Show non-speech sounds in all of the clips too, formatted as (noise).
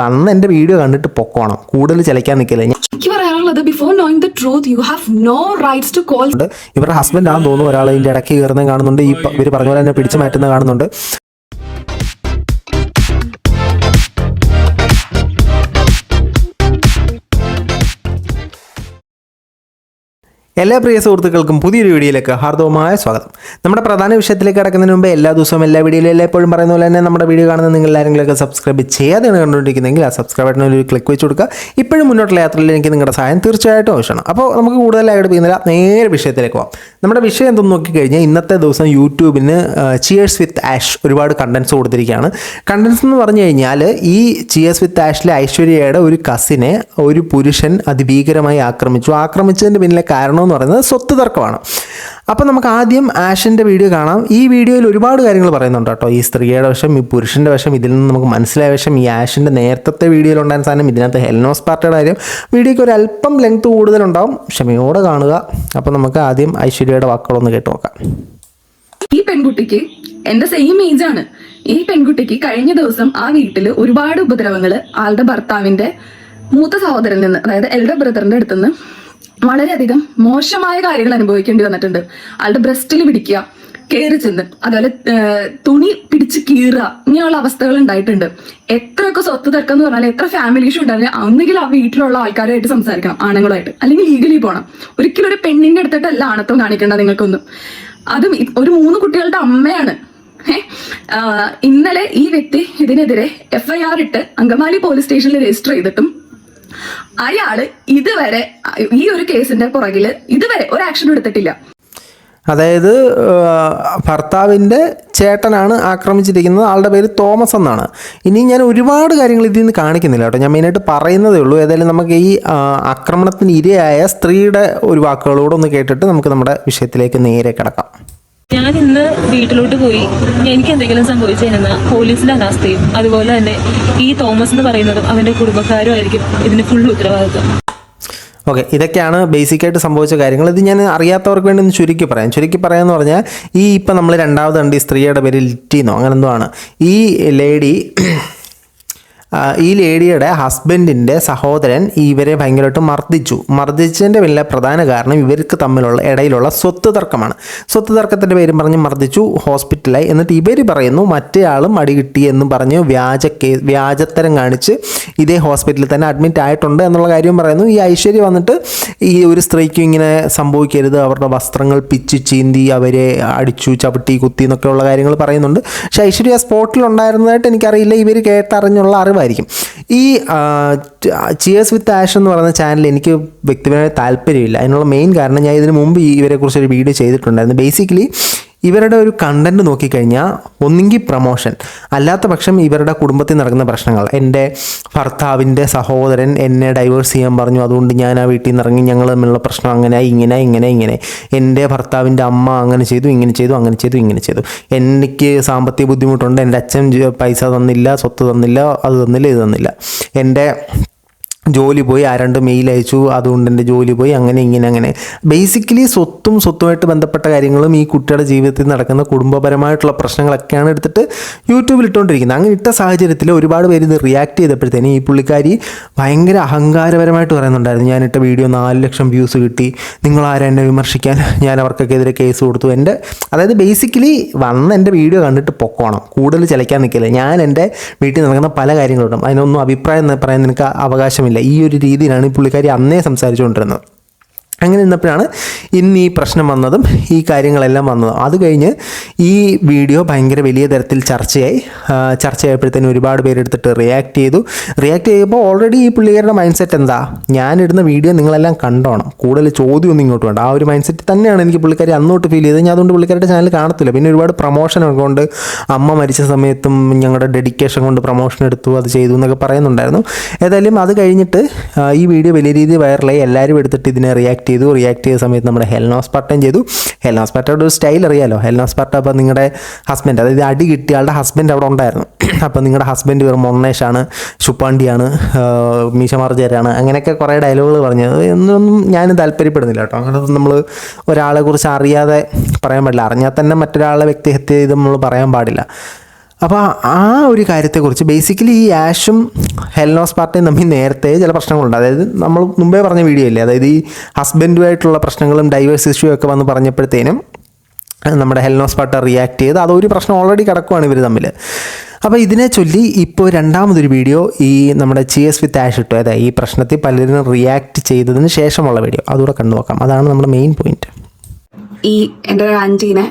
വന്ന് എന്റെ വീഡിയോ കണ്ടിട്ട് പൊക്കോണം. കൂടുതൽ ചിലക്കാൻ നിൽക്കില്ല. ഞാൻ എനിക്ക് പറയാനുള്ളത് before knowing the truth you have no rights to call ഇവരുടെ ഹസ്ബൻഡ് ആണെന്ന് തോന്നുന്നു ഒരാൾ ഇതിന്റെ ഇടയ്ക്ക് കയറുന്നത് കാണുന്നുണ്ട്. ഈ ഇവർ പറഞ്ഞ പോലെ തന്നെ പിടിച്ചു മാറ്റുന്നത് കാണുന്നുണ്ട്. എല്ലാ പ്രിയ സുഹൃത്തുക്കൾക്കും പുതിയൊരു വീഡിയോയിലേക്ക് ഹാർദവമായ സ്വാഗതം. നമ്മുടെ പ്രധാന വിഷയത്തിലേക്ക് കിടക്കുന്നതിന് മുമ്പ് എല്ലാ ദിവസവും എല്ലാ വീഡിയോയിലും എപ്പോഴും പറയുന്ന പോലെ തന്നെ നമ്മുടെ വീഡിയോ കാണുന്ന നിങ്ങൾ ആരെങ്കിലുമൊക്കെ സബ്സ്ക്രൈബ് ചെയ്യാതെയാണ് കണ്ടുകൊണ്ടിരിക്കുന്നതെങ്കിൽ ആ സബ്സ്ക്രൈബ് ബട്ടണിൽ ഒരു ക്ലിക്ക് വെച്ച് കൊടുക്കുക. ഇപ്പോഴും മുന്നോട്ടുള്ള യാത്രയിൽ എനിക്ക് നിങ്ങളുടെ സഹായം തീർച്ചയായിട്ടും ആവശ്യമാണ്. അപ്പോൾ നമുക്ക് കൂടുതലായിട്ട് പിന്നില്ല നേരെ വിഷയത്തിലേക്ക് പോകാം നമ്മുടെ വിഷയം എന്തെന്ന് നോക്കിക്കഴിഞ്ഞാൽ ഇന്നത്തെ ദിവസം യൂട്യൂബിന് ചിയേഴ്സ് വിത്ത് ആഷ് ഒരുപാട് കണ്ടൻസ് കൊടുത്തിരിക്കുകയാണ്. കണ്ടൻസ് എന്ന് പറഞ്ഞു കഴിഞ്ഞാൽ ഈ ചിയേഴ്സ് വിത്ത് ആഷിലെ ഐശ്വര്യയുടെ ഒരു കസിനെ ഒരു പുരുഷൻ അതിഭീകരമായി ആക്രമിച്ചു. ആക്രമിച്ചതിന്റെ പിന്നിലെ കാരണം എന്ന് പറയുന്നത് സ്വത്ത് തർക്കമാണ്. അപ്പോൾ നമുക്ക് ആദ്യം ആഷിന്റെ വീഡിയോ കാണാം. ഈ വീഡിയോയിൽ ഒരുപാട് കാര്യങ്ങൾ പറയുന്നുണ്ട് കേട്ടോ. ഈ സ്ത്രീയുടെ വശം ഈ പുരുഷന്റെ വശം ഇതിൽ നിന്ന് നമുക്ക് മനസ്സിലായ വശം ഈ ആഷിന്റെ നേരത്തെ വീഡിയോയിൽ ഉണ്ടായിരുന്ന സാധനം ഇതിനകത്ത് ഹെൽനോസ് പാർട്ടിയുടെ കാര്യം. വീഡിയോയ്ക്ക് ഒരു അല്പം ലെങ്ത് കൂടുതലുണ്ടാവും. ക്ഷമയോടെ കാണുക. അപ്പോൾ നമുക്ക് ആദ്യം ഐശ്വര്യയുടെ വാക്കുകളൊന്ന് കേട്ട് നോക്കാം. ഈ പെൺകുട്ടിക്ക് എന്റെ സെയിം ഏജ് ആണ്. ഈ പെൺകുട്ടിക്ക് കഴിഞ്ഞ ദിവസം ആ വീട്ടിൽ ഒരുപാട് ഉപദ്രവങ്ങൾ ആളുടെ ഭർത്താവിന്റെ മൂത്ത സഹോദരൻ നിന്ന് അതായത് എൽഡർ ബ്രദറിന്റെ അടുത്തുനിന്ന് വളരെയധികം മോശമായ കാര്യങ്ങൾ അനുഭവിക്കേണ്ടി വന്നിട്ടുണ്ട്. ആളുടെ ബ്രസ്റ്റിൽ പിടിക്കുക കയറി ചെന്ന് അതുപോലെ തുണി പിടിച്ച് കീറുക ഇങ്ങനെയുള്ള അവസ്ഥകൾ ഉണ്ടായിട്ടുണ്ട്. എത്രയൊക്കെ സ്വത്ത് തർക്കം എന്ന് പറഞ്ഞാൽ എത്ര ഫാമിലി ഇഷ്യൂ ഉണ്ടായാലും ഒന്നുകിൽ ആ വീട്ടിലുള്ള ആൾക്കാരുമായിട്ട് സംസാരിക്കണം ആണുങ്ങളായിട്ട്. അല്ലെങ്കിൽ ലീഗലി പോകണം ഒരിക്കലും ഒരു പെണ്ണിന്റെ അടുത്തിട്ടല്ല ആണത്വം കാണിക്കേണ്ട നിങ്ങൾക്കൊന്നും. അതും ഒരു മൂന്ന് കുട്ടികളുടെ അമ്മയാണ്. ഇന്നലെ ഈ വ്യക്തി ഇതിനെതിരെ എഫ്ഐആർ ഇട്ട് അങ്കമാലി പോലീസ് സ്റ്റേഷനിൽ രജിസ്റ്റർ ചെയ്തിട്ടും അയാൾ ഇതുവരെ ഈ ഒരു കേസിന്റെ പുറകിൽ ഇതുവരെ ഒരു ആക്ഷൻ എടുത്തിട്ടില്ല. അതായത് ഭർത്താവിന്റെ ചേട്ടനാണ് ആക്രമിച്ചിരിക്കുന്നത്. ആളുടെ പേര് തോമസ് എന്നാണ്. ഇനി ഞാൻ ഒരുപാട് കാര്യങ്ങൾ ഇതിൽ നിന്ന് കാണിക്കുന്നില്ല കേട്ടോ. ഞാൻ മെയിനായിട്ട് പറയുന്നതേ ഉള്ളൂ. ഏതായാലും നമുക്ക് ഈ ആക്രമണത്തിന് ഇരയായ സ്ത്രീയുടെ ഒരു വാക്കുകളോടൊന്ന് കേട്ടിട്ട് നമുക്ക് നമ്മുടെ വിഷയത്തിലേക്ക് നേരെ കിടക്കാം. ഞാൻ ഇന്ന് വീട്ടിലോട്ട് പോയി. എനിക്ക് എന്തെങ്കിലും സംഭവിച്ചു കഴിഞ്ഞാൽ പോലീസിലെ അനാസ്ഥയും അതുപോലെ തന്നെ ഈ തോമസ് എന്ന് പറയുന്നതും അവന്റെ കുടുംബക്കാരും ആയിരിക്കും ഇതിന് ഫുൾ ഉത്തരവാദിത്വം. ഓക്കെ ഇതൊക്കെയാണ് ബേസിക്കായിട്ട് സംഭവിച്ച കാര്യങ്ങൾ. ഇത് ഞാൻ അറിയാത്തവർക്ക് വേണ്ടി ഒന്ന് ചുരുക്കി പറയാം. ചുരുക്കി പറയാമെന്ന് പറഞ്ഞാൽ ഈ ഇപ്പം നമ്മൾ രണ്ടാമത് കണ്ട് ഈ സ്ത്രീയുടെ പേര് ലിറ്റിന്നോ അങ്ങനെ എന്തോ ആണ്. ഈ ലേഡി ഈ ലേഡിയുടെ ഹസ്ബൻഡിന്റെ സഹോദരൻ ഇവരെ ഭയങ്കരമായിട്ട് മർദ്ദിച്ചു. മർദ്ദിച്ചതിന്റെ വലിയ പ്രധാന കാരണം ഇവർക്ക് തമ്മിലുള്ള ഇടയിലുള്ള സ്വത്ത് തർക്കമാണ്. സ്വത്ത് തർക്കത്തിന്റെ പേരും പറഞ്ഞ് മർദ്ദിച്ചു ഹോസ്പിറ്റലായി. എന്നിട്ട് ഇവർ പറയുന്നു മറ്റേയാളും അടി കിട്ടി എന്നും പറഞ്ഞ് വ്യാജ കേസ് വ്യാജത്തരം കാണിച്ച് ഇതേ ഹോസ്പിറ്റലിൽ തന്നെ അഡ്മിറ്റ് ആയിട്ടുണ്ട് എന്നുള്ള കാര്യം പറയുന്നു. ഈ ഐശ്വര്യ വന്നിട്ട് ഈ ഒരു സ്ത്രീക്ക് ഇങ്ങനെ സംഭവിക്കരുത് അവരുടെ വസ്ത്രങ്ങൾ പിച്ച് ചീന്തി അവരെ അടിച്ചു ചവിട്ടി കുത്തി എന്നൊക്കെയുള്ള കാര്യങ്ങൾ പറയുന്നുണ്ട്. പക്ഷേ ഐശ്വര്യ സ്പോട്ടിൽ ഉണ്ടായിരുന്നതായിട്ട് എനിക്കറിയില്ല. ഇവർ കേട്ടറിഞ്ഞുള്ള അറിവായിരിക്കും ഈ ചിയേഴ്സ് വിത്ത് ആഷ് എന്ന് പറയുന്ന ചാനൽ എനിക്ക് വ്യക്തിപരമായ താല്പര്യമില്ല. അതിനുള്ള മെയിൻ കാരണം ഞാൻ ഇതിനു മുമ്പ് ഇവരെക്കുറിച്ചൊരു വീഡിയോ ചെയ്തിട്ടുണ്ടായിരുന്നു. ബേസിക്കലി ഇവരുടെ ഒരു കണ്ടന്റ് നോക്കിക്കഴിഞ്ഞാൽ ഒന്നുകിൽ പ്രൊമോഷൻ അല്ലാത്ത പക്ഷം ഇവരുടെ കുടുംബത്തിൽ നടക്കുന്ന പ്രശ്നങ്ങൾ. എന്റെ ഭർത്താവിന്റെ സഹോദരൻ എന്നെ ഡൈവേഴ്സ് ചെയ്യാൻ പറഞ്ഞു. അതുകൊണ്ട് ഞാൻ ആ വീട്ടിൽ നിന്ന് ഇറങ്ങി ഞങ്ങൾ തമ്മിലുള്ള പ്രശ്നം അങ്ങനെ ഇങ്ങനെ ഇങ്ങനെ ഇങ്ങനെ. എന്റെ ഭർത്താവിന്റെ അമ്മ അങ്ങനെ ചെയ്തു ഇങ്ങനെ ചെയ്തു അങ്ങനെ ചെയ്തു ഇങ്ങനെ ചെയ്തു. എനിക്ക് സാമ്പത്തിക ബുദ്ധിമുട്ടുണ്ട്. എന്റെ അച്ഛൻ പൈസ തന്നില്ല സ്വത്ത് തന്നില്ല അത് തന്നില്ല ഇത് തന്നില്ല. എന്റെ ജോലി പോയി ആരണ്ട് മെയിൽ അയച്ചു. അതുകൊണ്ട് എന്റെ ജോലി പോയി. അങ്ങനെ ഇങ്ങനെ അങ്ങനെ. ബേസിക്കലി സ്വത്തും സ്വത്തുമായിട്ട് ബന്ധപ്പെട്ട കാര്യങ്ങളും ഈ കുട്ടിയുടെ ജീവിതത്തിൽ നടക്കുന്ന കുടുംബപരമായിട്ടുള്ള പ്രശ്നങ്ങളൊക്കെയാണ് എടുത്തിട്ട് യൂട്യൂബിൽ ഇട്ടുകൊണ്ടിരിക്കുന്നത് അങ്ങനെ ഇട്ട സാഹചര്യത്തിൽ ഒരുപാട് പേര് ഇത് റിയാക്ട് ചെയ്തപ്പോഴത്തേനും ഈ പുള്ളിക്കാരി ഭയങ്കര അഹങ്കാരപരമായിട്ട് പറയുന്നുണ്ടായിരുന്നു. ഞാനിട്ട വീഡിയോ നാല് ലക്ഷം വ്യൂസ് കിട്ടി. നിങ്ങൾ ആരാ എന്നെ വിമർശിക്കാൻ? ഞാൻ അവർക്കൊക്കെതിരെ കേസ് കൊടുത്തു. എന്റെ അതായത് ബേസിക്കലി വന്ന് എന്റെ വീഡിയോ കണ്ടിട്ട് പൊക്കോണം. കൂടുതൽ ചിലക്കാൻ നിൽക്കില്ല. ഞാൻ എന്റെ വീട്ടിൽ നടക്കുന്ന പല കാര്യങ്ങളുണ്ട്. അതിനൊന്നും അഭിപ്രായം പറയാൻ നിനക്ക് അവകാശമില്ല. ഈ ഒരു രീതിയിലാണ് ഈ പുള്ളിക്കാരി അന്നേ സംസാരിച്ചുകൊണ്ടിരുന്നത്. അങ്ങനെ നിന്നപ്പോഴാണ് ഇന്ന് ഈ പ്രശ്നം വന്നതും ഈ കാര്യങ്ങളെല്ലാം വന്നതും. അത് കഴിഞ്ഞ് ഈ വീഡിയോ ഭയങ്കര വലിയ തരത്തിൽ ചർച്ചയായി. ചർച്ച ചർച്ചയായപ്പോഴത്തേനും ഒരുപാട് പേരെടുത്തിട്ട് റിയാക്ട് ചെയ്തു. റിയാക്ട് ചെയ്യുമ്പോൾ ഓൾറെഡി ഈ പുള്ളിക്കാരുടെ മൈൻഡ് സെറ്റ് എന്താ? ഞാനിടുന്ന വീഡിയോ നിങ്ങളെല്ലാം കണ്ടോണം. കൂടുതൽ ചോദ്യമൊന്നും ഇങ്ങോട്ട് വേണ്ട. ആ ഒരു മൈൻഡ് സെറ്റ് തന്നെയാണ് എനിക്ക് പുള്ളിക്കാരി അന്നോട്ട് ഫീൽ ചെയ്തത്. ഞാൻ അതുകൊണ്ട് പുള്ളിക്കാരുടെ ചാനൽ കാണത്തില്ല. പിന്നെ ഒരുപാട് പ്രൊമോഷൻ കൊണ്ട് അമ്മ മരിച്ച സമയത്തും ഞങ്ങളുടെ ഡെഡിക്കേഷൻ കൊണ്ട് പ്രൊമോഷൻ എടുത്തു അത് ചെയ്തു എന്നൊക്കെ പറയുന്നുണ്ടായിരുന്നു. ഏതായാലും അത് കഴിഞ്ഞിട്ട് ഈ വീഡിയോ വലിയ രീതിയിൽ വൈറലായി എല്ലാവരും എടുത്തിട്ട് ഇതിനെ റിയാക്ട് ചെയ്തു റിയാക്ട് ചെയ്ത സമയത്ത് നമ്മുടെ ഹെൽനോസ് പട്ടം ചെയ്തു. ഹെൽനോസ് പട്ടയുടെ ഒരു സ്റ്റൈൽ അറിയാലോ? ഹെൽനോസ് പട്ട അപ്പോൾ നിങ്ങളുടെ ഹസ്ബൻഡ് അതായത് അടി കിട്ടിയ ആളുടെ ഹസ്ബൻഡ് അവിടെ ഉണ്ടായിരുന്നു. അപ്പോൾ നിങ്ങളുടെ ഹസ്ബൻഡ് വെറും മൊണ്ണേഷാണ് ശുപ്പാണ്ടിയാണ് മീശമാർജരാണ് അങ്ങനെയൊക്കെ കുറേ ഡയലോഗുകൾ പറഞ്ഞു. എന്നൊന്നും ഞാനും താല്പര്യപ്പെടുന്നില്ല കേട്ടോ. അങ്ങനെ നമ്മൾ ഒരാളെ കുറിച്ച് അറിയാതെ പറയാൻ പാടില്ല. അറിഞ്ഞാൽ തന്നെ മറ്റൊരാളെ വ്യക്തിഹത്യ ചെയ്ത് നമ്മൾ പറയാൻ പാടില്ല. അപ്പോൾ ആ ഒരു കാര്യത്തെക്കുറിച്ച് ബേസിക്കലി ഈ ആഷും ഹെൽനോസ് പാർട്ടിയും തമ്മിൽ നേരത്തെ ചില പ്രശ്നങ്ങളുണ്ട്. അതായത് നമ്മൾ മുമ്പേ പറഞ്ഞ വീഡിയോ അല്ലേ അതായത് ഈ ഹസ്ബൻഡുമായിട്ടുള്ള പ്രശ്നങ്ങളും ഡൈവേഴ്സ് ഇഷ്യൂ ഒക്കെ വന്ന് പറഞ്ഞപ്പോഴത്തേനും നമ്മുടെ ഹെൽനോസ് പാർട്ട് റിയാക്ട് ചെയ്ത് അതൊരു പ്രശ്നം ഓൾറെഡി കിടക്കുവാണ് ഇവർ തമ്മിൽ അപ്പോൾ ഇതിനെ ചൊല്ലി ഇപ്പോൾ രണ്ടാമതൊരു വീഡിയോ ഈ നമ്മുടെ ചിയസ് വിത്ത് ആഷ് ഇട്ടു. അതായത് ഈ പ്രശ്നത്തിൽ പലരും റിയാക്ട് ചെയ്തതിന് ശേഷമുള്ള വീഡിയോ അതുകൂടെ കണ്ടു നോക്കാം. അതാണ് നമ്മുടെ മെയിൻ പോയിന്റ് ഈ എന്റെ ആന്റീനെ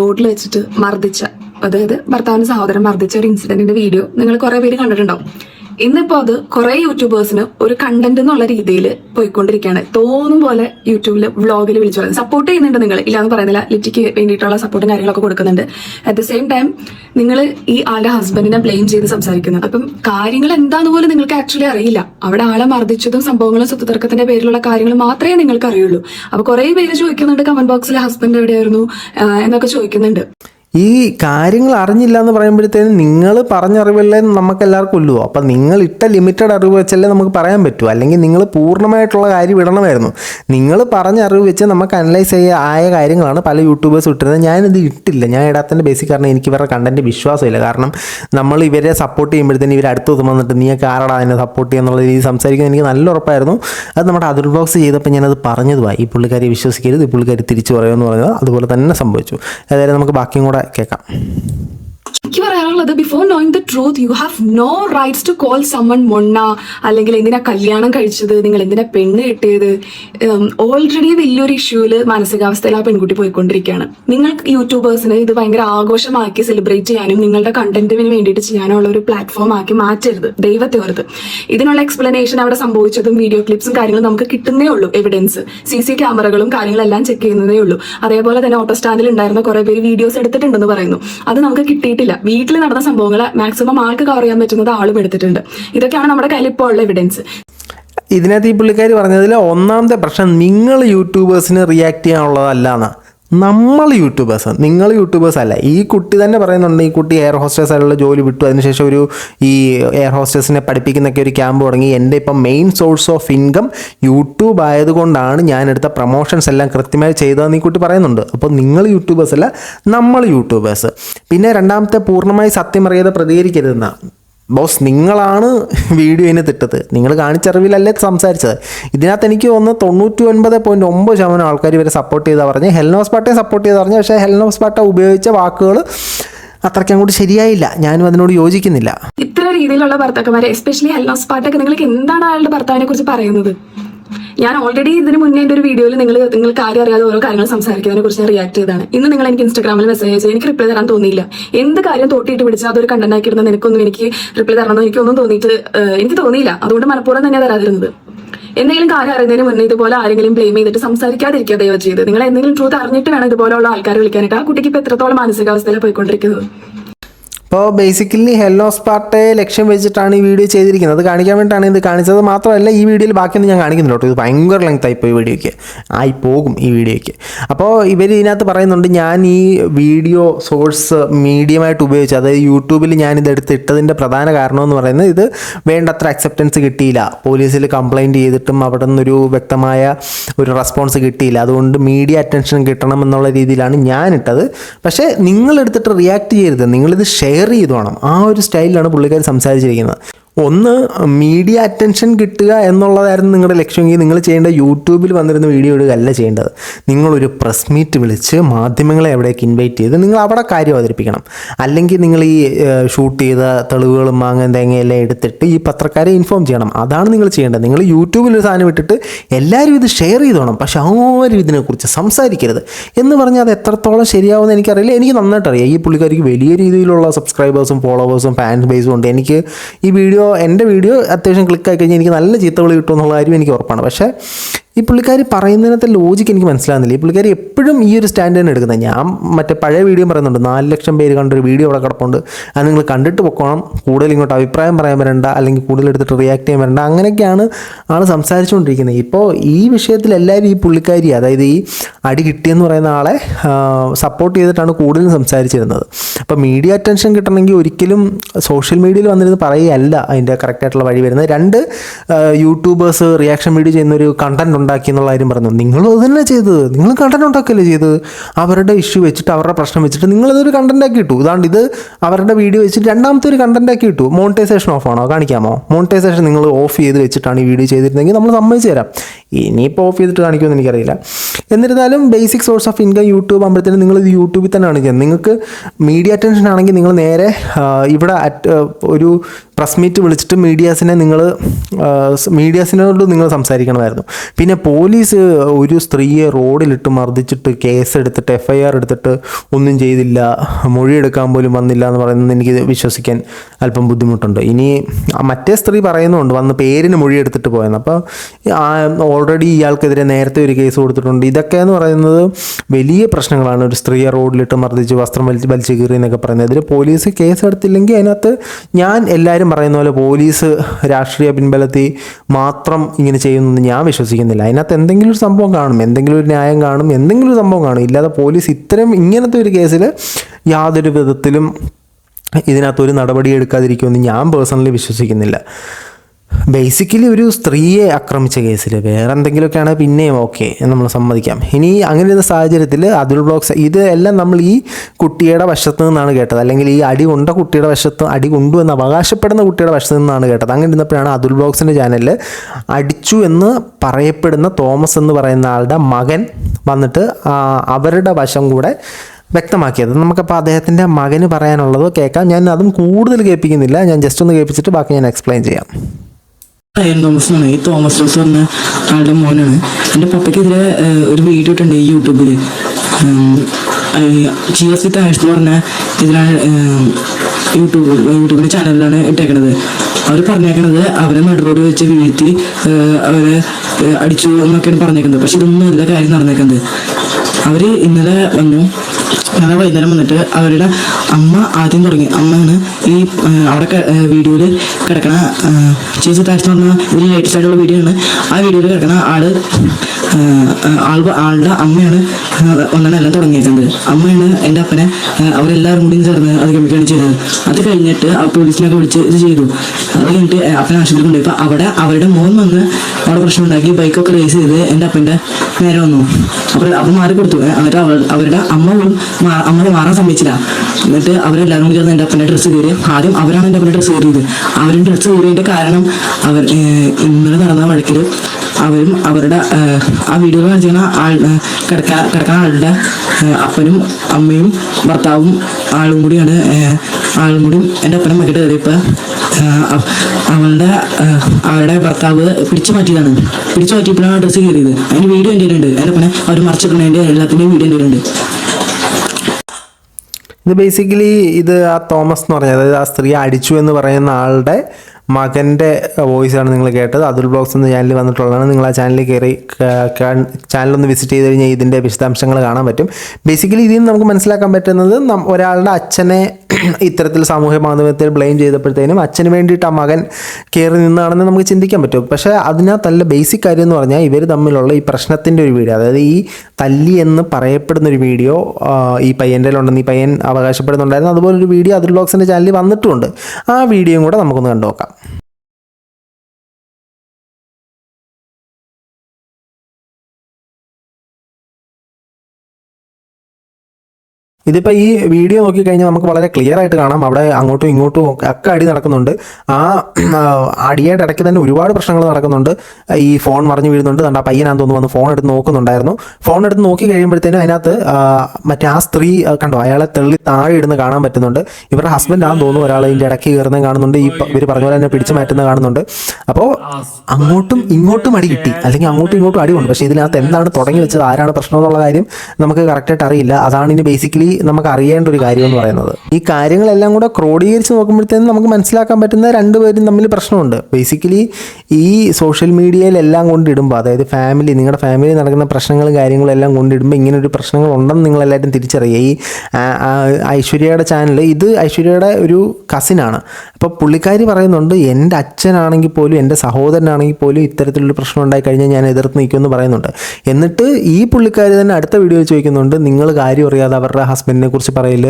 റോഡിൽ വെച്ചിട്ട് മർദ്ദിച്ച അതായത് ഭർത്താവിന് സഹോദരൻ മർദ്ദിച്ച ഒരു ഇൻസിഡന്റിന്റെ വീഡിയോ നിങ്ങൾ കുറെ പേര് കണ്ടിട്ടുണ്ടാവും. ഇന്നിപ്പോ അത് കുറെ യൂട്യൂബേഴ്സിന് ഒരു കണ്ടന്റ് എന്നുള്ള രീതിയിൽ പോയിക്കൊണ്ടിരിക്കുകയാണ്. തോന്നും പോലെ യൂട്യൂബിൽ വ്ളോഗിൽ വിളിച്ചു പറയുന്നത് സപ്പോർട്ട് ചെയ്യുന്നുണ്ട് നിങ്ങൾ. ഇല്ലാന്ന് പറയുന്നില്ല. ലിറ്റിക്ക് വേണ്ടിയിട്ടുള്ള സപ്പോർട്ടും കാര്യങ്ങളൊക്കെ കൊടുക്കുന്നുണ്ട്. അറ്റ് ദ സെയിം ടൈം നിങ്ങൾ ഈ ആളുടെ ഹസ്ബൻഡിനെ ബ്ലെയിം ചെയ്ത് സംസാരിക്കുന്നത് അപ്പം കാര്യങ്ങൾ എന്താന്ന് പോലും നിങ്ങൾക്ക് ആക്ച്വലി അറിയില്ല. അവിടെ ആളെ മർദ്ദിച്ചതും സംഭവങ്ങളും സ്വത്തുതർക്കത്തിന്റെ പേരിലുള്ള കാര്യങ്ങൾ മാത്രമേ നിങ്ങൾക്ക് അറിയുള്ളൂ അപ്പൊ കുറെ പേര് ചോദിക്കുന്നുണ്ട് കമന്റ് ബോക്സിൽ ഹസ്ബൻഡ് എവിടെയായിരുന്നു എന്നൊക്കെ ചോദിക്കുന്നുണ്ട്. ഈ കാര്യങ്ങൾ അറിഞ്ഞില്ല എന്ന് പറയുമ്പോഴത്തേനും നിങ്ങൾ പറഞ്ഞ അറിവല്ലേ നമുക്ക് എല്ലാവർക്കും ഉള്ളൂ അപ്പം നിങ്ങൾ ഇട്ട ലിമിറ്റഡ് അറിവ് വെച്ചല്ലേ നമുക്ക് പറയാൻ പറ്റൂ. അല്ലെങ്കിൽ നിങ്ങൾ പൂർണമായിട്ടുള്ള കാര്യം ഇടണമായിരുന്നു. നിങ്ങൾ പറഞ്ഞ അറിവ് വെച്ച് നമുക്ക് അനലൈസ് ചെയ്യ ആയ കാര്യങ്ങളാണ് പല യൂട്യൂബേഴ്സ് ഇട്ടിരുന്നത്. ഞാനിത് ഇട്ടില്ല. ഞാൻ ഇടാത്തതിന്റെ ബേസിക് കാരണം എനിക്ക് ഇവരുടെ കണ്ടന്റ് വിശ്വാസമില്ല. കാരണം നമ്മൾ ഇവരെ സപ്പോർട്ട് ചെയ്യുമ്പോഴത്തേനും ഇവർ അടുത്ത് വന്നിട്ട് നീ ആരടാ എന്നെ സപ്പോർട്ട് ചെയ്യുന്നുള്ള രീതി സംസാരിക്കുന്നത് എനിക്ക് നല്ല ഉറപ്പായിരുന്നു. അത് നമ്മുടെ അതിർ ബോക്സ് ചെയ്തപ്പോൾ ഞാനത് പറഞ്ഞതുമായി. ഈ പുള്ളിക്കാരി വിശ്വസിക്കരുത്. ഈ പുള്ളിക്കാരി തിരിച്ചു പറയുമെന്ന് പറഞ്ഞത് അതുപോലെ തന്നെ സംഭവിച്ചു. ഏതായാലും നമുക്ക് ബാക്കിയും കൂടെ കേൾക്കാം. എനിക്ക് പറയാനുള്ളത് before knowing the truth you have no rights to call summon മൊണ്ണ അല്ലെങ്കിൽ എന്തിനാ കല്യാണം കഴിച്ചത് നിങ്ങൾ എന്തിനാ പെണ്ണ് കിട്ടിയത് ഓൾറെഡി വലിയൊരു ഇഷ്യൂവിൽ മാനസികാവസ്ഥയിൽ ആ പെൺകുട്ടി പോയിക്കൊണ്ടിരിക്കുകയാണ്. നിങ്ങൾ യൂട്യൂബേഴ്സിന് ഇത് ഭയങ്കര ആഘോഷമാക്കി സെലിബ്രേറ്റ് ചെയ്യാനും നിങ്ങളുടെ കണ്ടന്റിന് വേണ്ടിയിട്ട് ചെയ്യാനുള്ള ഒരു പ്ലാറ്റ്ഫോം ആക്കി മാറ്റരുത്. ദൈവത്തെ ഓർത്ത്. ഇതിനുള്ള എക്സ്പ്ലനേഷൻ അവിടെ സംഭവിച്ചതും വീഡിയോ ക്ലിപ്സും കാര്യങ്ങളും നമുക്ക് കിട്ടുന്നേ ഉള്ളൂ എവിഡൻസ് സി സി ക്യാമറകളും കാര്യങ്ങളെല്ലാം ചെക്ക് ചെയ്യുന്നതേ ഉള്ളൂ. അതേപോലെ തന്നെ ഓട്ടോ സ്റ്റാൻഡിൽ ഉണ്ടായിരുന്ന കുറെ പേര് വീഡിയോസ് എടുത്തിട്ടുണ്ടെന്ന് പറയുന്നു. അത് നമുക്ക് കിട്ടിയിട്ടില്ല. വീട്ടിൽ നടന്ന സംഭവങ്ങൾ മാക്സിമം ആൾക്ക് കവർ ചെയ്യാൻ പറ്റുന്നത് ആളും എടുത്തിട്ടുണ്ട്. ഇതൊക്കെയാണ് നമ്മുടെ കയ്യിൽ ഇപ്പോൾ ഉള്ള എവിഡൻസ് ഇതിനകത്ത് ഈ പുള്ളിക്കാർ പറഞ്ഞതിൽ ഒന്നാമത്തെ പ്രശ്നം നിങ്ങൾ യൂട്യൂബേഴ്സിന് റിയാക്ട് ചെയ്യാനുള്ളതല്ല നമ്മൾ യൂട്യൂബേഴ്സ് നിങ്ങൾ യൂട്യൂബേഴ്സ് അല്ല. ഈ കുട്ടി തന്നെ പറയുന്നുണ്ട് ഈ കുട്ടി എയർ ഹോസ്റ്റേഴ്സ് ആയിട്ടുള്ള ജോലി വിട്ടു. അതിനുശേഷം ഒരു ഈ എയർ ഹോസ്റ്റേഴ്സിനെ പഠിപ്പിക്കുന്നൊക്കെ ഒരു ക്യാമ്പ് തുടങ്ങി. എന്റെ ഇപ്പം main source of income YouTube ആയതുകൊണ്ടാണ് ഞാൻ എടുത്ത പ്രൊമോഷൻസ് എല്ലാം കൃത്യമായി ചെയ്തതെന്ന് ഈ കുട്ടി പറയുന്നുണ്ട്. അപ്പോൾ നിങ്ങൾ യൂട്യൂബേഴ്സ് അല്ല നമ്മൾ യൂട്യൂബേഴ്സ് പിന്നെ രണ്ടാമത്തെ പൂർണമായി സത്യം അറിയാതെ പ്രതികരിക്കരുതെന്നാണ് ബോസ് നിങ്ങളാണ് വീഡിയോ ഇതിന് തിട്ടത്. നിങ്ങൾ കാണിച്ചറിവിലല്ലേ സംസാരിച്ചത്. ഇതിനകത്ത് എനിക്ക് ഒന്ന് തൊണ്ണൂറ്റി ഒൻപത് പോയിന്റ് ഒമ്പത് ശതമാനം ആൾക്കാർ ഇവരെ സപ്പോർട്ട് ചെയ്താൽ പറഞ്ഞ് ഹെൽനോസ് പാട്ടെ സപ്പോർട്ട് ചെയ്താൽ പറഞ്ഞു പക്ഷേ ഹെൽനോസ് പാട്ട ഉപയോഗിച്ച വാക്കുകൾ അത്രയ്ക്ക് അങ്ങോട്ട് ശരിയായില്ല. ഞാനും അതിനോട് യോജിക്കുന്നില്ല. ഇത്ര രീതിയിലുള്ള ഭർത്താക്കന്മാരെ എസ്പെഷ്യലി ഹെൽനോസ് പാട്ടൊക്കെ നിങ്ങൾക്ക് എന്താണ് അയാളുടെ ഭർത്താവിനെ കുറിച്ച് പറയുന്നത്? ഞാൻ ഓൾറെഡി ഇതിന് മുന്നേ എന്റെ ഒരു വീഡിയോയിൽ നിങ്ങൾ നിങ്ങൾ കാര്യം അറിയാതെ ഓരോ കാര്യങ്ങൾ സംസാരിക്കുന്നതിനെ കുറിച്ച് ഞാൻ റിയാക്ട് ചെയ്തതാണ്. ഇന്ന് നിങ്ങൾ എനിക്ക് ഇൻസ്റ്റാഗ്രാമിൽ മെസ്സേജ് അയച്ചത് എനിക്ക് റിപ്ലൈ തരാൻ തോന്നിയില്ല. എന്ത് കാര്യം തോട്ടിയിട്ട് പിടിച്ചാൽ അതൊരു കണ്ടന്റ് ആക്കിയിരുന്ന നിനക്കൊന്നും എനിക്ക് റിപ്ലൈ തരണമെന്ന് എനിക്കൊന്നും തോന്നിയിട്ട് എനിക്ക് തോന്നിയില്ല. അതുകൊണ്ട് മനഃപൂർവം തന്നെ തരാതിരുന്നത്. എന്തെങ്കിലും കാര്യം അറിയുന്നതിന് മുന്നേ ഇതുപോലെ ആരെങ്കിലും ബ്ലെയിം ചെയ്തിട്ട് സംസാരിക്കാതിരിക്കുക ദയവ് ചെയ്ത്. നിങ്ങൾ എന്തെങ്കിലും ട്രൂത്ത് അറിഞ്ഞിട്ട് വേണം ഇതുപോലെയുള്ള ആൾക്കാർ വിളിക്കാനായിട്ട്. ആ കുട്ടിക്ക് ഇപ്പോൾ എത്രത്തോളം മാനസികാവസ്ഥയിൽ പോയിക്കൊണ്ടിരിക്കുന്നത്? അപ്പോൾ ബേസിക്കലി ഹെല്ലോ സ്പാർട്ടെ ലക്ഷ്യം വെച്ചിട്ടാണ് ഈ വീഡിയോ ചെയ്തിരിക്കുന്നത്. അത് കാണിക്കാൻ വേണ്ടിയിട്ടാണ് ഇത് കാണിച്ചത്. മാത്രമല്ല ഈ വീഡിയോയിൽ ബാക്കിയൊന്നും ഞാൻ കാണിക്കുന്നില്ല കേട്ടോ. ഇത് ഭയങ്കര ലെങ്ത് ആയിപ്പോയി വീഡിയോയ്ക്ക്. ആയി പോകും ഈ വീഡിയോയ്ക്ക്. അപ്പോൾ ഇവർ ഇതിനകത്ത് പറയുന്നുണ്ട് ഞാൻ ഈ വീഡിയോ സോഴ്സ് മീഡിയമായിട്ട് ഉപയോഗിച്ച് അതായത് യൂട്യൂബിൽ ഞാൻ ഇത് എടുത്തിട്ടതിന്റെ പ്രധാന കാരണം എന്ന് പറയുന്നത് ഇത് വേണ്ടത്ര അക്സെപ്റ്റൻസ് കിട്ടിയില്ല. പോലീസിൽ കംപ്ലൈന്റ് ചെയ്തിട്ടും അവിടെ നിന്നൊരു വ്യക്തമായ ഒരു റെസ്പോൺസ് കിട്ടിയില്ല. അതുകൊണ്ട് മീഡിയ അറ്റൻഷൻ കിട്ടണം എന്നുള്ള രീതിയിലാണ് ഞാൻ ഇട്ടത്. പക്ഷേ നിങ്ങൾ എടുത്തിട്ട് റിയാക്ട് ചെയ്യരുത്. നിങ്ങളിത് ഷെയർ ചെയ്ത് വേണം. ആ ഒരു സ്റ്റൈലിലാണ് പുള്ളിക്കാർ സംസാരിച്ചിരിക്കുന്നത്. ഒന്ന് മീഡിയ അറ്റൻഷൻ കിട്ടുക എന്നുള്ളതായിരുന്നു നിങ്ങളുടെ ലക്ഷ്യമെങ്കിൽ നിങ്ങൾ ചെയ്യേണ്ട യൂട്യൂബിൽ വന്നിരുന്ന വീഡിയോ ഇടുകയല്ല ചെയ്യേണ്ടത്. നിങ്ങളൊരു പ്രസ് മീറ്റ് വിളിച്ച് മാധ്യമങ്ങളെ എവിടേക്ക് ഇൻവൈറ്റ് ചെയ്ത് നിങ്ങൾ അവിടെ കാര്യം അവതരിപ്പിക്കണം. അല്ലെങ്കിൽ നിങ്ങൾ ഈ ഷൂട്ട് ചെയ്ത തെളിവുകളും മാങ്ങ തേങ്ങയെല്ലാം എടുത്തിട്ട് ഈ പത്രക്കാരെ ഇൻഫോം ചെയ്യണം. അതാണ് നിങ്ങൾ ചെയ്യേണ്ടത്. നിങ്ങൾ യൂട്യൂബിൽ ഒരു സാധനം ഇട്ടിട്ട് എല്ലാവരും ഇത് ഷെയർ ചെയ്തോണം. പക്ഷെ ആരും ഇതിനെക്കുറിച്ച് സംസാരിക്കരുത്. എന്ന് പറഞ്ഞാൽ അത് എത്രത്തോളം ശരിയാവുമെന്ന് എനിക്കറിയില്ല. എനിക്ക് നന്നായിട്ട് അറിയാം ഈ പുള്ളിക്കാരിക്ക് വലിയ രീതിയിലുള്ള സബ്സ്ക്രൈബേഴ്സും ഫോളോവേഴ്സും ഫാൻ ബേസും ഉണ്ട്. എനിക്ക് ഈ വീഡിയോ എന്റെ വീഡിയോ അത്യാവശ്യം ക്ലിക്കായി കഴിഞ്ഞാൽ എനിക്ക് നല്ല ചീത്തകൾ കിട്ടും എന്നുള്ള കാര്യം എനിക്ക് ഉറപ്പാണ്. പക്ഷേ ഈ പുള്ളിക്കാരി പറയുന്നതിനകത്തെ ലോജിക്ക് എനിക്ക് മനസ്സിലാകുന്നില്ല. ഈ പുള്ളിക്കാരി എപ്പോഴും ഈ ഒരു സ്റ്റാൻഡ് തന്നെ എടുക്കുന്നത്. ഞാൻ മറ്റേ പഴയ വീഡിയോ പറയുന്നുണ്ട്. നാല് ലക്ഷം പേര് കണ്ടൊരു വീഡിയോ അവിടെ കിടപ്പുണ്ട്. അത് നിങ്ങൾ കണ്ടിട്ട് പൊക്കോണം. കൂടുതൽ ഇങ്ങോട്ട് അഭിപ്രായം പറയാൻ വരണ്ട. അല്ലെങ്കിൽ കൂടുതൽ എടുത്തിട്ട് റിയാക്ട് ചെയ്യാൻ വരണ്ട. അങ്ങനെയൊക്കെയാണ് ആൾ സംസാരിച്ചുകൊണ്ടിരിക്കുന്നത്. ഇപ്പോൾ ഈ വിഷയത്തിൽ എല്ലാവരും ഈ പുള്ളിക്കാരി അതായത് ഈ അടി കിട്ടിയെന്ന് പറയുന്ന ആളെ സപ്പോർട്ട് ചെയ്തിട്ടാണ് കൂടുതലും സംസാരിച്ചിരുന്നത്. അപ്പോൾ മീഡിയ അറ്റൻഷൻ കിട്ടണമെങ്കിൽ ഒരിക്കലും സോഷ്യൽ മീഡിയയിൽ വന്നിരുന്ന് പറയുകയല്ല അതിന്റെ കറക്റ്റായിട്ടുള്ള വഴി വരുന്നത്. രണ്ട് യൂട്യൂബേഴ്സ് റിയാക്ഷൻ വീഡിയോ ചെയ്യുന്ന ഒരു കണ്ടന്റ് ഉണ്ടാക്കി എന്നുള്ള കാര്യം പറഞ്ഞു. നിങ്ങളും അത് തന്നെ ചെയ്തത്. നിങ്ങൾ കണ്ടന്റ് ഉണ്ടാക്കല്ലേ ചെയ്തത്? അവരുടെ ഇഷ്യൂ വെച്ചിട്ട് അവരുടെ പ്രശ്നം വെച്ചിട്ട് നിങ്ങളിതൊരു കണ്ടന്റ് ആക്കി ഇട്ടു. ഇതാണ്ട് ഇത് അവരുടെ വീഡിയോ വെച്ചിട്ട് രണ്ടാമത്തെ ഒരു കണ്ടന്റ് ആക്കി ഇട്ടു. മോണിറ്റൈസേഷൻ ഓഫ് ആണോ? കാണിക്കാമോ? മോണിറ്റൈസേഷൻ നിങ്ങൾ ഓഫ് ചെയ്ത് വെച്ചിട്ടാണ് ഈ വീഡിയോ ചെയ്തിരുന്നെങ്കിൽ നമ്മൾ സമ്മതിച്ചു തരാം. ഇനിയിപ്പോൾ ഓഫ് ചെയ്തിട്ട് കാണിക്കുമെന്ന് എനിക്കറിയില്ല. എന്നിരുന്നാലും basic source of income YouTube ആകുമ്പോഴത്തേനും നിങ്ങൾ ഇത് യൂട്യൂബിൽ തന്നെ കാണിക്കുന്നത് നിങ്ങൾക്ക് മീഡിയ അറ്റൻഷൻ ആണെങ്കിൽ നിങ്ങൾ നേരെ ഇവിടെ ഒരു പ്രസ് മീറ്റ് വിളിച്ചിട്ട് മീഡിയാസിനെ നിങ്ങൾ മീഡിയാസിനോട് നിങ്ങൾ സംസാരിക്കണമായിരുന്നു. പിന്നെ പോലീസ് ഒരു സ്ത്രീയെ റോഡിലിട്ട് മർദ്ദിച്ചിട്ട് കേസ് എടുത്തിട്ട് എഫ് ഐ ആർ എടുത്തിട്ട് ഒന്നും ചെയ്തില്ല മൊഴിയെടുക്കാൻ പോലും വന്നില്ല എന്ന് പറയുന്നത് എനിക്ക് വിശ്വസിക്കാൻ അല്പം ബുദ്ധിമുട്ടുണ്ട്. ഇനി മറ്റേ സ്ത്രീ പറയുന്നുണ്ട് വന്ന് പേരിന് മൊഴിയെടുത്തിട്ട് പോയെന്ന്. അപ്പോൾ ഓൾറെഡി ഇയാൾക്കെതിരെ നേരത്തെ ഒരു കേസ് കൊടുത്തിട്ടുണ്ട്. ഇതൊക്കെ എന്ന് പറയുന്നത് വലിയ പ്രശ്നങ്ങളാണ്. ഒരു സ്ത്രീയെ റോഡിലിട്ട് മർദ്ദിച്ച് വസ്ത്രം വലിച്ച് വലിച്ചു കീറി എന്നൊക്കെ പറയുന്നത്. ഇതിൽ പോലീസ് കേസ് എടുത്തില്ലെങ്കിൽ അതിനകത്ത് ഞാൻ എല്ലാവരും പറയുന്ന പോലെ പോലീസ് രാഷ്ട്രീയ പിൻബലത്തിൽ മാത്രം ഇങ്ങനെ ചെയ്യുന്നെന്ന് ഞാൻ വിശ്വസിക്കുന്നില്ല. അതിനകത്ത് എന്തെങ്കിലും ഒരു സംഭവം കാണും. എന്തെങ്കിലും ഒരു ന്യായം കാണും. എന്തെങ്കിലും ഒരു സംഭവം കാണും. ഇല്ലാതെ പോലീസ് ഇത്തരം ഇങ്ങനത്തെ ഒരു കേസിൽ യാതൊരു വിധത്തിലും ഇതിനകത്തൊരു നടപടി എടുക്കാതിരിക്കുമെന്ന് ഞാൻ പേഴ്സണലി വിശ്വസിക്കുന്നില്ല. ബേസിക്കലി ഒരു സ്ത്രീയെ ആക്രമിച്ച കേസിൽ വേറെ എന്തെങ്കിലുമൊക്കെയാണ് പിന്നെയും ഓക്കെ നമ്മൾ സമ്മതിക്കാം. ഇനി അങ്ങനെ ഒരു സാഹചര്യത്തിൽ അതുൽ ബ്ലോക്സ് ഇത് എല്ലാം നമ്മൾ ഈ കുട്ടിയുടെ വശത്ത് നിന്നാണ് കേട്ടത്. അല്ലെങ്കിൽ ഈ അടി കൊണ്ട കുട്ടിയുടെ വശത്ത് അടി കൊണ്ടു എന്ന് അവകാശപ്പെടുന്ന കുട്ടിയുടെ വശത്ത് നിന്നാണ് കേട്ടത്. അങ്ങനെ ഇരുന്നപ്പോഴാണ് അതുൽ ബ്ലോക്സിന്റെ ചാനലിൽ അടിച്ചു എന്ന് പറയപ്പെടുന്ന തോമസ് എന്ന് പറയുന്ന ആളുടെ മകൻ വന്നിട്ട് അവരുടെ വശം കൂടെ വ്യക്തമാക്കിയത്. നമുക്കപ്പോൾ അദ്ദേഹത്തിന്റെ മകന് പറയാനുള്ളത് കേൾക്കാം. ഞാൻ അതും കൂടുതൽ കേൾപ്പിക്കുന്നില്ല. ഞാൻ ജസ്റ്റ് ഒന്ന് കേൾപ്പിച്ചിട്ട് ബാക്കി ഞാൻ എക്സ്പ്ലെയിൻ ചെയ്യാം. അയൻ തോമസ് ഈ തോമസ് ജോസ് പറഞ്ഞ ആളുടെ മോനാണ്. എന്റെ പപ്പയ്ക്കെതിരെ ഒരു വീഡിയോ ഇട്ടുണ്ട് ഈ യൂട്യൂബിൽ ജി എസ് വിത്ത് ആഷ് എന്ന് പറഞ്ഞ ഇതിലാണ് യൂട്യൂബ് യൂട്യൂബിന്റെ ചാനലിലാണ് ഇട്ടേക്കണത്. അവർ പറഞ്ഞേക്കണത് അവരെ നടുറോഡ് വെച്ച് വീഴ്ത്തി അവരെ അടിച്ചു എന്നൊക്കെയാണ് പറഞ്ഞേക്കുന്നത്. പക്ഷെ ഇതൊന്നും അല്ല കാര്യം നടന്നേക്കുന്നത്. അവർ ഇന്നലെ വന്നു. ഇന്നലെ വൈകുന്നേരം വന്നിട്ട് അവരുടെ അമ്മ ആദ്യം തുടങ്ങി. അമ്മയാണ് ഈ അവിടെ വീഡിയോയിൽ കിടക്കണ ചേച്ചി താഴ്ച ഒരു ലേറ്റസ്റ്റ് ആയിട്ടുള്ള വീഡിയോ ആണ്. ആ വീഡിയോയിൽ കിടക്കണ ആൾ ആൾ ആളുടെ അമ്മയാണ് ഒന്നാണ് എല്ലാം തുടങ്ങിയേക്കുന്നത് അമ്മയാണ് എന്റെ അപ്പനെ അവരെല്ലാവരും കൂടി ചേർന്ന് അത് കമ്മിക്കാണ് ചെയ്തത്. അത് കഴിഞ്ഞിട്ട് പോലീസിനൊക്കെ വിളിച്ച് ഇത് ചെയ്തു. അത് കഴിഞ്ഞിട്ട് അപ്പനെ ആശുപത്രി കൊണ്ടുപോയി അവിടെ അവരുടെ മോൻ വന്ന് അവിടെ പ്രശ്നം ഉണ്ടാക്കി ബൈക്കൊക്കെ റേസ് ചെയ്ത് എന്റെ അപ്പന്റെ നേരെ വന്നു. അപ്പോൾ അപ്പം മാറി കൊടുത്തു. എന്നിട്ട് അവർ അവരുടെ അമ്മ അമ്മ മാറാൻ സമ്മതിച്ചില്ല. എന്നിട്ട് അവരെല്ലാവരും കൂടി ചേർന്ന് എന്റെ അപ്പന്റെ ഡ്രസ്സ് കയറി. ആദ്യം അവരാണ് എന്റെ അപ്പന്റെ ഡ്രസ്സ് കയറിയത്. അവരുടെ ഡ്രസ്സ് കയറിയതിന്റെ കാരണം അവർ ഇന്നലെ നടന്ന വഴക്കിൽ അവരും അവരുടെ ആ വീഡിയോ കാണിച്ചിരുന്ന ആൾ കിടക്കാൻ കിടക്കുന്ന ആളുടെ അപ്പനും അമ്മയും ഭർത്താവും ആളും കൂടിയാണ് ആളും കൂടി എന്റെ അപ്പനെ മകിട്ട് കയറിയപ്പോൾ അവളുടെ അവരുടെ ഭർത്താവ് പിടിച്ചു മാറ്റിയതാണ്. പിടിച്ചു മാറ്റിയപ്പോഴാണ് ഡ്രസ്സ് കയറിയത്. അതിന് വീഡിയോ എന്റെ ഉണ്ട് എന്റെ അപ്പനെ അവർ മറിച്ചിടുന്നതിന്റെ എല്ലാത്തിന്റെയും വീഡിയോ എന്റെ ഉണ്ട് ഇത് ബേസിക്കലി ഇത് ആ തോമസ് എന്ന് പറഞ്ഞത് അതായത് ആ സ്ത്രീ അടിച്ചു എന്ന് പറയുന്ന ആളുടെ മകന്റെ വോയിസാണ് നിങ്ങൾ കേട്ടത്. അതുൽ ബ്ലോഗ്സ് എന്ന ചാനലിൽ വന്നിട്ടുള്ളതാണ്. നിങ്ങൾ ആ ചാനലിൽ കയറി ചാനലൊന്ന് വിസിറ്റ് ചെയ്ത് കഴിഞ്ഞാൽ ഇതിന്റെ വിശദാംശങ്ങൾ കാണാൻ പറ്റും. ബേസിക്കലി ഇതിൽ നിന്ന് നമുക്ക് മനസ്സിലാക്കാൻ പറ്റുന്നത് ഒരാളുടെ അച്ഛനെ ഇത്തരത്തിൽ സാമൂഹ്യ മാധ്യമത്തിൽ ബ്ലെയിം ചെയ്തപ്പോഴത്തേനും അച്ഛന് വേണ്ടിയിട്ട് ആ മകൻ കയറി നിന്നാണെന്ന് നമുക്ക് ചിന്തിക്കാൻ പറ്റും. പക്ഷേ അതിനകത്തല്ല ബേസിക് കാര്യം എന്ന് പറഞ്ഞാൽ ഇവർ തമ്മിലുള്ള ഈ പ്രശ്നത്തിന്റെ ഒരു വീഡിയോ അതായത് ഈ തല്ലി എന്ന് പറയപ്പെടുന്ന ഒരു വീഡിയോ ഈ പയ്യന്റെ ഉണ്ടെന്ന് ഈ പയ്യൻ അവകാശപ്പെടുന്നുണ്ടായിരുന്നു. അതുപോലെ ഒരു വീഡിയോ അതിൽ ബ്ലോഗ്സിന്റെ ചാനലിൽ വന്നിട്ടുണ്ട് ആ വീഡിയോയും കൂടെ നമുക്കൊന്ന് കണ്ടു നോക്കാം ഇതിപ്പോൾ ഈ വീഡിയോ നോക്കി കഴിഞ്ഞാൽ നമുക്ക് വളരെ ക്ലിയർ ആയിട്ട് കാണാം. അവിടെ അങ്ങോട്ടും ഇങ്ങോട്ടും ഒക്കെ അടി നടക്കുന്നുണ്ട്. ആ അടിയായിട്ട് ഇടയ്ക്ക് തന്നെ ഒരുപാട് പ്രശ്നങ്ങൾ നടക്കുന്നുണ്ട്. ഈ ഫോൺ മറിഞ്ഞു വീഴുന്നുണ്ട്. കണ്ട പയ്യനാന്ന് തോന്നുന്നു വന്ന് ഫോൺ എടുത്ത് നോക്കുന്നുണ്ടായിരുന്നു. ഫോൺ എടുത്ത് നോക്കി കഴിയുമ്പോഴത്തേനും അതിനകത്ത് മറ്റേ ആ സ്ത്രീ കണ്ടോ അയാളെ തള്ളി താഴെ ഇടുന്ന് കാണാൻ പറ്റുന്നുണ്ട്. ഇവരുടെ ഹസ്ബൻഡ് ആണെന്ന് തോന്നുന്നു ഒരാൾ ഇതിന്റെ ഇടയ്ക്ക് കയറുന്നത് കാണുന്നുണ്ട്. ഈ ഇവർ പറഞ്ഞ പോലെ തന്നെ പിടിച്ചു മാറ്റുന്നത് കാണുന്നുണ്ട്. അപ്പോൾ അങ്ങോട്ടും ഇങ്ങോട്ടും അടി കിട്ടി. അല്ലെങ്കിൽ അങ്ങോട്ടും ഇങ്ങോട്ടും അടി ഉണ്ട് പക്ഷേ ഇതിനകത്ത് എന്താണ് തുടങ്ങി വെച്ചത്? ആരാണ് പ്രശ്നം എന്നുള്ള കാര്യം നമുക്ക് കറക്റ്റായിട്ട് അറിയില്ല. അതാണ് ഇനി ബേസിക്കലി നമുക്ക് അറിയേണ്ട ഒരു കാര്യം എന്ന് പറയുന്നത്. ഈ കാര്യങ്ങളെല്ലാം കൂടെ ക്രോഡീകരിച്ച് നോക്കുമ്പോഴത്തേനും നമുക്ക് മനസ്സിലാക്കാൻ പറ്റുന്ന രണ്ടുപേരും തമ്മിൽ പ്രശ്നമുണ്ട്. ബേസിക്കലി ഈ സോഷ്യൽ മീഡിയയിലെല്ലാം കൊണ്ടിടുമ്പോൾ അതായത് ഫാമിലി നിങ്ങളുടെ ഫാമിലി നടക്കുന്ന പ്രശ്നങ്ങളും കാര്യങ്ങളും എല്ലാം കൊണ്ടിടുമ്പോൾ ഇങ്ങനെ ഒരു പ്രശ്നങ്ങൾ ഉണ്ടെന്ന് നിങ്ങളെല്ലാവരും തിരിച്ചറിയുക. ഈ ഐശ്വര്യയുടെ ചാനൽ ഇത് ഐശ്വര്യയുടെ ഒരു കസിനാണ് അപ്പോൾ പുള്ളിക്കാരി പറയുന്നുണ്ട് എന്റെ അച്ഛനാണെങ്കിൽ പോലും എന്റെ സഹോദരനാണെങ്കിൽ പോലും ഇത്തരത്തിലൊരു പ്രശ്നം ഉണ്ടായി കഴിഞ്ഞാൽ ഞാൻ എതിർത്ത് നിൽക്കുമെന്ന് പറയുന്നുണ്ട്. എന്നിട്ട് ഈ പുള്ളിക്കാരി തന്നെ അടുത്ത വീഡിയോയിൽ ചോദിക്കുന്നുണ്ട് നിങ്ങൾ കാര്യം അറിയാതെ അവരുടെ ഹസ്ബൻഡ് ഹസ്ബൻഡിനെ കുറിച്ച് പറയൽ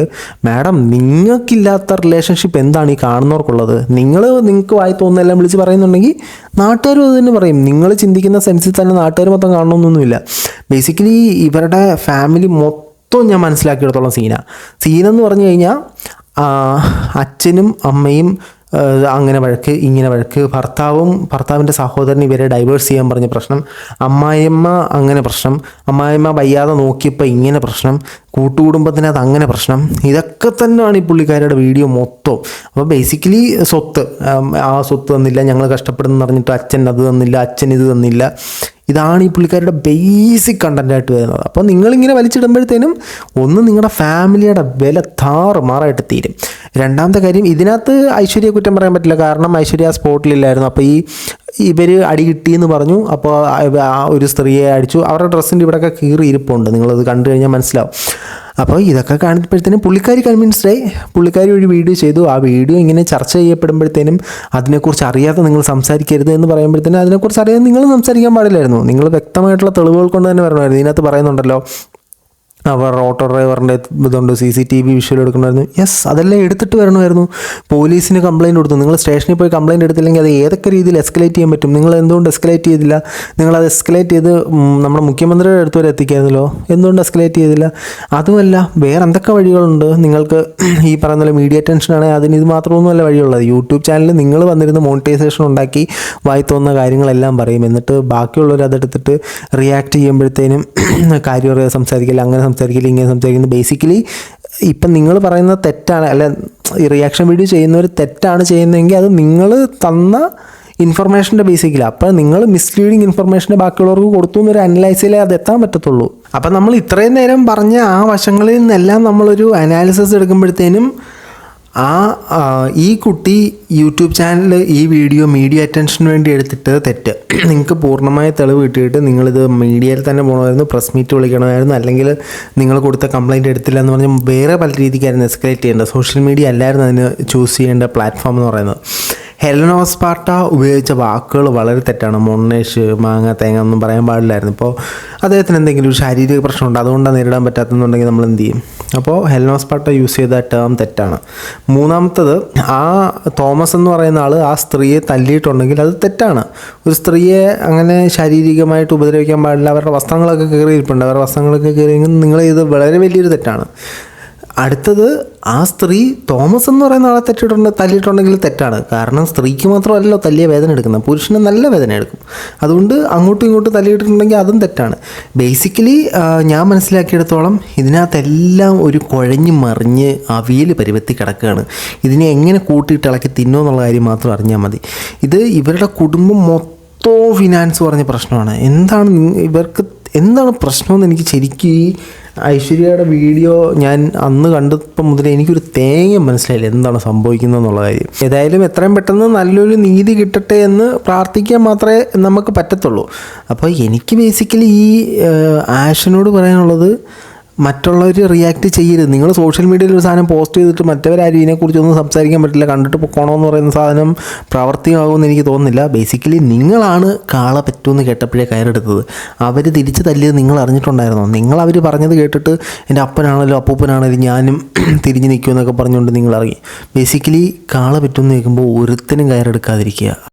മാഡം നിങ്ങൾക്കില്ലാത്ത റിലേഷൻഷിപ്പ് എന്താണ് ഈ കാണുന്നവർക്കുള്ളത്? നിങ്ങൾ നിങ്ങൾക്ക് വായി തോന്നുന്നതെല്ലാം വിളിച്ച് പറയുന്നുണ്ടെങ്കിൽ നാട്ടുകാരും അത് തന്നെ പറയും. നിങ്ങൾ ചിന്തിക്കുന്ന സെൻസിൽ തന്നെ നാട്ടുകാർ മൊത്തം കാണണമെന്നൊന്നുമില്ല ബേസിക്കലി ഇവരുടെ ഫാമിലി മൊത്തം ഞാൻ മനസ്സിലാക്കിയെടുത്തോളം സീന. എന്ന് പറഞ്ഞു കഴിഞ്ഞാൽ അച്ഛനും അമ്മയും അങ്ങനെ വഴക്ക് ഇങ്ങനെ വഴക്ക്. ഭർത്താവും ഭർത്താവിന്റെ സഹോദരൻ ഇവരെ ഡൈവേഴ്സ് ചെയ്യാൻ പറഞ്ഞ പ്രശ്നം. അമ്മായിയമ്മ അങ്ങനെ പ്രശ്നം. അമ്മായിയമ്മ വയ്യാതെ നോക്കിയപ്പോൾ ഇങ്ങനെ പ്രശ്നം. കൂട്ടുകുടുംബത്തിനകത്ത് അങ്ങനെ പ്രശ്നം. ഇതൊക്കെ തന്നെയാണ് ഈ പുള്ളിക്കാരുടെ വീഡിയോ മൊത്തം. അപ്പോൾ ബേസിക്കലി സ്വത്ത്. ആ സ്വത്ത് തന്നില്ല ഞങ്ങൾ കഷ്ടപ്പെടുന്നു പറഞ്ഞിട്ട് അച്ഛൻ അത് തന്നില്ല അച്ഛൻ ഇത് തന്നില്ല. ഇതാണ് ഈ പുള്ളിക്കാരുടെ ബേസിക് കണ്ടന്റായിട്ട് വരുന്നത്. അപ്പോൾ നിങ്ങളിങ്ങനെ വലിച്ചിടുമ്പോഴത്തേനും ഒന്ന് നിങ്ങളുടെ ഫാമിലിയുടെ വില താറുമാറായിട്ട് തീരും. രണ്ടാമത്തെ കാര്യം ഇതിനകത്ത് ഐശ്വര്യ കുറ്റം പറയാൻ പറ്റില്ല. കാരണം ഐശ്വര്യ സ്പോട്ടിലില്ലായിരുന്നു. അപ്പോൾ ഈ ഇവർ അടി കിട്ടിയെന്ന് പറഞ്ഞു. അപ്പോൾ ഒരു സ്ത്രീയെ അടിച്ചു. അവരുടെ ഡ്രസ്സിന്റെ ഇവിടെയൊക്കെ കീറി ഇരിപ്പുണ്ട് നിങ്ങളത് കണ്ടു കഴിഞ്ഞാൽ മനസ്സിലാവും. അപ്പോൾ ഇതൊക്കെ കാണുമ്പോഴത്തേനും പുള്ളിക്കാരി കൺവിൻസ്ഡ് ആയി. പുള്ളിക്കാരി ഒരു വീഡിയോ ചെയ്തു. ആ വീഡിയോ ഇങ്ങനെ ചർച്ച ചെയ്യപ്പെടുമ്പോഴത്തേനും അതിനെക്കുറിച്ച് അറിയാതെ നിങ്ങൾ സംസാരിക്കരുത് എന്ന് പറയുമ്പോഴത്തേനും അതിനെക്കുറിച്ച് അറിയാതെ നിങ്ങൾ സംസാരിക്കാൻ പാടില്ലായിരുന്നു. നിങ്ങൾ വ്യക്തമായിട്ടുള്ള തെളിവുകൾ കൊണ്ട് തന്നെ വരണമായിരുന്നു. ഇതിനകത്ത് പറയുന്നുണ്ടല്ലോ അവർ ഓട്ടോ ഡ്രൈവറിന്റെ ഇതുണ്ട് C C T V visual എടുക്കണമായിരുന്നു. Yes അതെല്ലാം എടുത്തിട്ട് വരണമായിരുന്നു. പോലീസിന് കംപ്ലയിന്റ് കൊടുത്തു. നിങ്ങൾ സ്റ്റേഷനിൽ പോയി കംപ്ലയിന്റ് എടുത്തില്ലെങ്കിൽ അത് ഏതൊക്കെ രീതിയിൽ എസ്കലേറ്റ് ചെയ്യാൻ പറ്റും? നിങ്ങൾ എന്തുകൊണ്ട് എസ്കലേറ്റ് ചെയ്തില്ല? നിങ്ങളത് എസ്കലേറ്റ് ചെയ്ത് നമ്മുടെ മുഖ്യമന്ത്രിയുടെ അടുത്ത് വരെ എത്തിക്കായിരുന്നല്ലോ? എന്തുകൊണ്ട് എസ്കലേറ്റ് ചെയ്തില്ല? അതുമല്ല വേറെ എന്തൊക്കെ വഴികളുണ്ട്? നിങ്ങൾക്ക് ഈ പറയുന്ന മീഡിയ ടെൻഷനാണെങ്കിൽ അതിന് ഇത് മാത്രമൊന്നുമല്ല വഴിയുള്ളത്. യൂട്യൂബ് ചാനലിൽ നിങ്ങൾ വന്നിരുന്ന് മോണിറ്റൈസേഷൻ ഉണ്ടാക്കി വായി തോന്നുന്ന കാര്യങ്ങളെല്ലാം പറയും. എന്നിട്ട് ബാക്കിയുള്ളവർ അതെടുത്തിട്ട് റിയാക്ട് ചെയ്യുമ്പോഴത്തേനും (clears throat) കാര്യം സംസാരിക്കില്ല. അങ്ങനെ സംസാരിക്കില്ല ഇങ്ങനെ സംസാരിക്കുന്നു. ബേസിക്കലി ഇപ്പം നിങ്ങൾ പറയുന്ന തെറ്റാണ് അല്ല ഈ റിയാക്ഷൻ വീഡിയോ ചെയ്യുന്നവർ തെറ്റാണ് ചെയ്യുന്നതെങ്കിൽ അത് നിങ്ങൾ തന്ന ഇൻഫർമേഷന്റെ ബേസിക്കിൽ അപ്പോൾ നിങ്ങൾ മിസ്ലീഡിങ് ഇൻഫർമേഷന്റെ ബാക്കിയുള്ളവർക്ക് കൊടുത്തു എന്നൊരു അനലൈസിലേ അത് എത്താൻ പറ്റത്തുള്ളൂ. അപ്പം നമ്മൾ ഇത്രയും നേരം പറഞ്ഞ ആ വശങ്ങളിൽ നിന്നെല്ലാം നമ്മളൊരു അനാലിസിസ് എടുക്കുമ്പോഴത്തേനും ആ ഈ കുട്ടി യൂട്യൂബ് ചാനൽ ഈ വീഡിയോ മീഡിയ അറ്റൻഷന് വേണ്ടി എടുത്തിട്ട് തെറ്റ്. നിങ്ങൾക്ക് പൂർണമായ തെളിവ് കിട്ടിയിട്ട് നിങ്ങളിത് മീഡിയയിൽ തന്നെ പോകണമായിരുന്നു പ്രസ് മീറ്റ് വിളിക്കണമായിരുന്നു അല്ലെങ്കിൽ നിങ്ങൾ കൊടുത്ത കംപ്ലയിന്റ് എടുത്തില്ല എന്ന് പറഞ്ഞാൽ വേറെ പല രീതിക്കായിരുന്നു എസ്കലേറ്റ് ചെയ്യേണ്ടത്. സോഷ്യൽ മീഡിയ അല്ലായിരുന്നു അതിന് ചൂസ് ചെയ്യേണ്ട പ്ലാറ്റ്ഫോം എന്ന് പറയുന്നത്. ഹെലനോസ് പാർട്ട ഉപയോഗിച്ച വാക്കുകൾ വളരെ തെറ്റാണ്. മൊണ്ണേഷ് മാങ്ങ തേങ്ങ ഒന്നും പറയാൻ പാടില്ലായിരുന്നു. ഇപ്പോൾ അദ്ദേഹത്തിന് എന്തെങ്കിലും ശാരീരിക പ്രശ്നമുണ്ട്? അതുകൊണ്ടാണ് നേരിടാൻ പറ്റാത്തതെന്നുണ്ടെങ്കിൽ നമ്മൾ എന്ത് ചെയ്യും? അപ്പോൾ ഹെലനോസ്പാർട്ട യൂസ് ചെയ്ത ടേം തെറ്റാണ്. മൂന്നാമത്തത് ആ തോമസ് എന്ന് പറയുന്ന ആൾ ആ സ്ത്രീയെ തല്ലിയിട്ടുണ്ടെങ്കിൽ അത് തെറ്റാണ്. ഒരു സ്ത്രീയെ അങ്ങനെ ശാരീരികമായിട്ട് ഉപദ്രവിക്കാൻ പാടില്ല. അവരുടെ വസ്ത്രങ്ങളൊക്കെ കയറിയിരിപ്പുണ്ട് അവരുടെ വസ്ത്രങ്ങളൊക്കെ കയറിയെങ്കിൽ നിങ്ങൾ ഇത് വളരെ വലിയൊരു തെറ്റാണ്. അടുത്തത് ആ സ്ത്രീ തോമസ് എന്ന് പറയുന്ന ആളെ തെറ്റിട്ടുണ്ട് തല്ലിയിട്ടുണ്ടെങ്കിൽ തെറ്റാണ്. കാരണം സ്ത്രീക്ക് മാത്രമല്ലല്ലോ തല്ലിയ വേദന എടുക്കുന്നത്. പുരുഷന് നല്ല വേദന എടുക്കും. അതുകൊണ്ട് അങ്ങോട്ടും ഇങ്ങോട്ടും തല്ലിയിട്ടുണ്ടെങ്കിൽ അതും തെറ്റാണ്. ബേസിക്കലി ഞാൻ മനസ്സിലാക്കിയെടുത്തോളം ഇതിനകത്തെല്ലാം ഒരു കുഴഞ്ഞ് മറിഞ്ഞ് അവിയൽ പരുവത്തി കിടക്കുകയാണ്. ഇതിനെ എങ്ങനെ കൂട്ടിയിട്ട് ഇളക്കി തിന്നോ എന്നുള്ള കാര്യം മാത്രം അറിഞ്ഞാൽ മതി. ഇത് ഇവരുടെ കുടുംബം മൊത്തം ഫിനാൻസ് പറഞ്ഞ പ്രശ്നമാണ്. എന്താണ് ഇവർക്ക് എന്താണ് പ്രശ്നമെന്ന് എനിക്ക് ശരിക്കും ഈ ഐശ്വര്യയുടെ വീഡിയോ ഞാൻ അന്ന് കണ്ടപ്പം മുതലേ എനിക്കൊരു തേങ്ങ മനസ്സിലായില്ല എന്താണ് സംഭവിക്കുന്നത് എന്നുള്ള കാര്യം. ഏതായാലും എത്രയും പെട്ടെന്ന് നല്ലൊരു നീതി കിട്ടട്ടെ എന്ന് പ്രാർത്ഥിക്കാൻ മാത്രമേ നമുക്ക് പറ്റത്തുള്ളൂ. അപ്പോൾ എനിക്ക് ബേസിക്കലി ഈ ആഷനോട് പറയാനുള്ളത് മറ്റുള്ളവർ റിയാക്ട് ചെയ്യരുത്. നിങ്ങൾ സോഷ്യൽ മീഡിയയിൽ ഒരു സാധനം പോസ്റ്റ് ചെയ്തിട്ട് മറ്റവരാരും ഇതിനെക്കുറിച്ചൊന്നും സംസാരിക്കാൻ പറ്റില്ല. കണ്ടിട്ട് പൊക്കോണമെന്ന് പറയുന്ന സാധനം പ്രാവർത്തികമാകുമെന്ന് എനിക്ക് തോന്നുന്നില്ല. ബേസിക്കലി നിങ്ങളാണ് കാള പറ്റുമെന്ന് കേട്ടപ്പോഴേ കയറെടുത്തത്. അവർ തിരിച്ച് തല്ലിയത് നിങ്ങൾ അറിഞ്ഞിട്ടുണ്ടായിരുന്നോ? നിങ്ങൾ അവർ പറഞ്ഞത് കേട്ടിട്ട് എന്റെ അപ്പനാണല്ലോ അപ്പൂപ്പനാണല്ലോ ഞാനും (clears throat) തിരിഞ്ഞ് നിൽക്കുമെന്നൊക്കെ പറഞ്ഞുകൊണ്ട് നിങ്ങൾ ഇറങ്ങി ബേസിക്കലി കാള പറ്റുമെന്ന് കേൾക്കുമ്പോൾ ഒരുത്തിനും കയറെടുക്കാതിരിക്കുക.